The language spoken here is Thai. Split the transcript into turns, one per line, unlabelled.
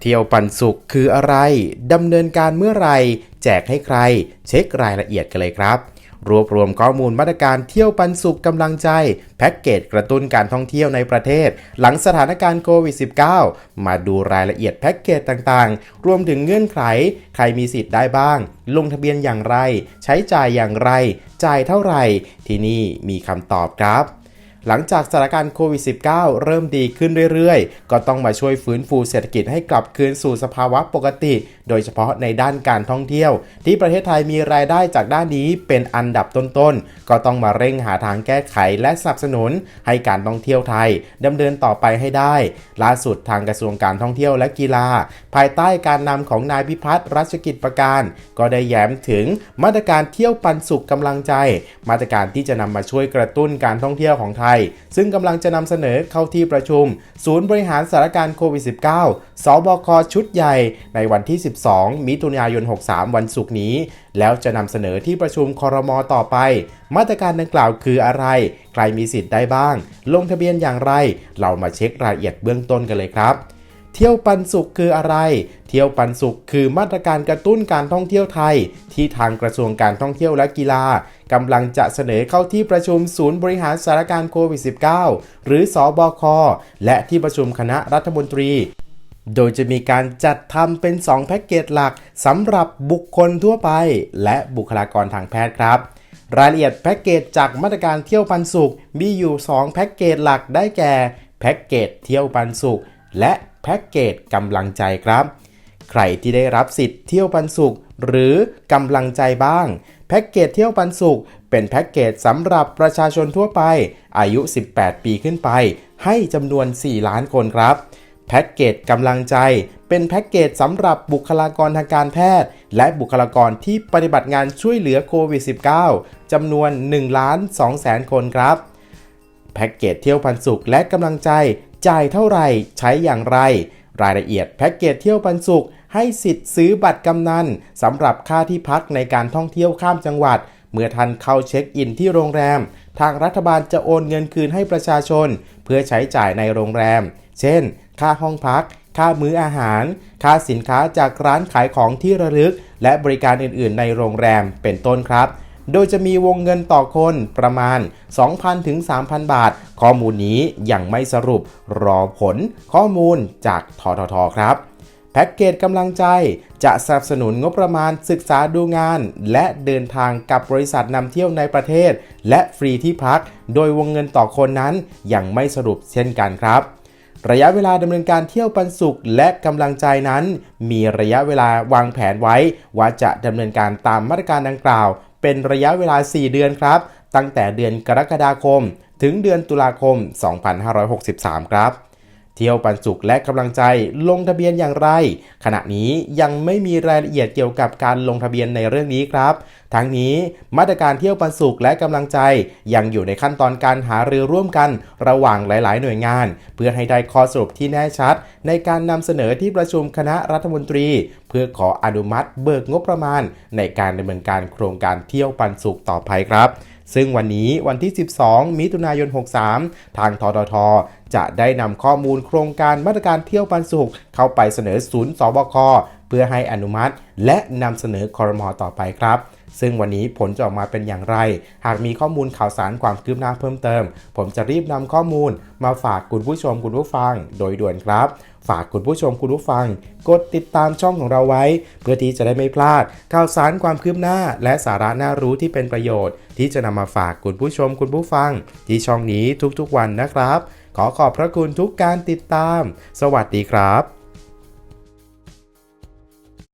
เที่ยวปันสุขคืออะไรดำเนินการเมื่อไรแจกให้ใคร เช็ครายละเอียดกันเลยครับ รวบรวมข้อมูลมาตรการเที่ยวปันสุขกำลังใจ แพ็กเกจกระตุ้นการท่องเที่ยวในประเทศ หลังสถานการณ์โควิด -19 มาดูรายละเอียดแพ็กเกจต่างๆ รวมถึงเงื่อนไข ใครมีสิทธิ์ได้บ้าง ลงทะเบียนอย่างไร ใช้จ่ายอย่างไร จ่ายเท่าไหร่ ที่นี่มีคำตอบครับ หลังจากสถานการณ์โควิด -19 เริ่มดีขึ้นเรื่อยๆ ก็ต้องมาช่วยฟื้นฟูเศรษฐกิจให้กลับคืนสู่สภาวะปกติ โดยเฉพาะในด้านการท่องเที่ยว ที่ประเทศไทยมีรายได้จากด้านนี้เป็นอันดับต้นๆ ก็ต้องมาเร่งหาทางแก้ไขและสนับสนุน ให้การท่องเที่ยวไทยดำเนินต่อไปให้ได้ ล่าสุดทางกระทรวงการท่องเที่ยวและกีฬา ภายใต้การนำของนายพิพัฒน์รัชกิจประการ ก็ได้แย้มถึงมาตรการเที่ยวปันสุขกำลังใจ มาตรการที่จะนำมาช่วยกระตุ้นการท่องเที่ยวของไทยซึ่งกำลังจะนำเสนอเข้าที่ประชุม ศูนย์บริหารสถานการณ์โควิด -19 สบคชุดใหญ่ ในวันที่ 12 มิถุนายน 63 วันศุกร์นี้ แล้วจะนำเสนอที่ประชุมคอรมอต่อไป มาตรการดังกล่าวคืออะไร ใครมีสิทธิ์ได้บ้าง ลงทะเบียนอย่างไร เรามาเช็ครายละเอียดเบื้องต้นกันเลยครับ เที่ยวปันสุขคืออะไร เที่ยวปันสุขคือมาตรการกระตุ้นการท่องเที่ยวไทย ที่ทางกระทรวงการท่องเที่ยวและกีฬากำลังจะเสนอเข้าที่ประชุมศูนย์บริหารสถานการณ์โควิด -19 หรือสอบคและที่ประชุมคณะรัฐมนตรีโดยจะมีการจัดทำเป็น 2 แพ็กเกจหลักสำหรับบุคคลทั่วไป และบุคลากรทางแพทย์ครับ รายละเอียดแพ็กเกจจากมาตรการเที่ยวปันสุขมีอยู่ 2 แพ็กเกจหลักได้แก่ แพ็กเกจเที่ยวปันสุขและ แพ็กเกจกำลังใจครับ ใครที่ได้รับสิทธิ์เที่ยวปันสุข หรือกำลังใจบ้าง แพ็กเกจเที่ยวปันสุข เป็นแพ็กเกจสำหรับประชาชนทั่วไป อายุ 18 ปีขึ้นไป ให้จำนวน 4 ล้านคนครับแพ็กเกจกำลังใจ เป็นแพ็กเกจสำหรับบุคลากรทางการแพทย์ และบุคลากรที่ปฏิบัติงานช่วยเหลือโควิด -19 จำนวน1ล้าน2แสนคนครับ แพ็กเกจเที่ยวปันสุขและกำลังใจ จ่ายเท่าไหร่ใช้อย่างไร รายละเอียดแพ็กเกจเที่ยวปันสุข ให้สิทธิ์ซื้อบัตรกำนันสำหรับค่าที่พักในการท่องเที่ยวข้ามจังหวัด เมื่อท่านเข้าเช็คอินที่โรงแรม ทางรัฐบาลจะโอนเงินคืนให้ประชาชน เพื่อใช้จ่ายในโรงแรม เช่น ค่าห้องพัก ค่ามื้ออาหาร ค่าสินค้าจากร้านขายของที่ระลึก และบริการอื่น ๆ ในโรงแรมเป็นต้นครับ โดยจะมีวงเงินต่อคนประมาณ 2,000 ถึง 3,000 บาท ข้อมูลนี้ยังไม่สรุปรอผลข้อมูลจากทททครับแพ็กเกจกำลังใจจะสนับสนุนงบประมาณศึกษาดูงาน และเดินทางกับบริษัทนำเที่ยวในประเทศ และฟรีที่พัก โดยวงเงินต่อคนนั้นยังไม่สรุปเช่นกันครับ ระยะเวลาดำเนินการเที่ยวปันสุขและกำลังใจนั้น มีระยะเวลาวางแผนไว้ ว่าจะดำเนินการตามมาตรการดังกล่าว เป็นระยะเวลา 4 เดือนครับ ตั้งแต่เดือนกรกฎาคม ถึงเดือนตุลาคม 2563 ครับ เที่ยวปันสุขและกำลังใจลงทะเบียนอย่างไร ขณะนี้ยังไม่มีรายละเอียดเกี่ยวกับการลงทะเบียนในเรื่องนี้ครับ ทั้งนี้มาตรการเที่ยวปันสุขและกำลังใจ ยังอยู่ในขั้นตอนการหารือร่วมกันระหว่างหลาย ๆ หน่วยงาน เพื่อให้ได้ข้อสรุปที่แน่ชัด ในการนำเสนอที่ประชุมคณะรัฐมนตรี เพื่อขออนุมัติเบิกงบประมาณ ในการดำเนินการโครงการเที่ยวปันสุขต่อไปครับ ซึ่งวันนี้วันที่ 12 มิถุนายน 63 ทางทททจะได้นำข้อมูลโครงการมาตรการเที่ยวปันสุขเข้าไปเสนอศูนย์สบคเพื่อให้อนุมัติ และนำเสนอคอรมอต่อไปครับ ซึ่งวันนี้ผลจะออกมาเป็นอย่างไร หากมีข้อมูลข่าวสารความคืบหน้าเพิ่มเติม ผมจะรีบนำข้อมูลมาฝากคุณผู้ชมคุณผู้ฟังโดยด่วนครับ ฝากคุณผู้ชมคุณผู้ฟัง กดติดตามช่องของเราไว้ เพื่อที่จะได้ไม่พลาด ข่าวสารความคืบหน้า และสาระน่ารู้ที่เป็นประโยชน์ ที่จะนำมาฝากคุณผู้ชมคุณผู้ฟัง ที่ช่องนี้ทุกๆวันนะครับ ขอขอบพระคุณทุกการติดตาม สวัสดีครับ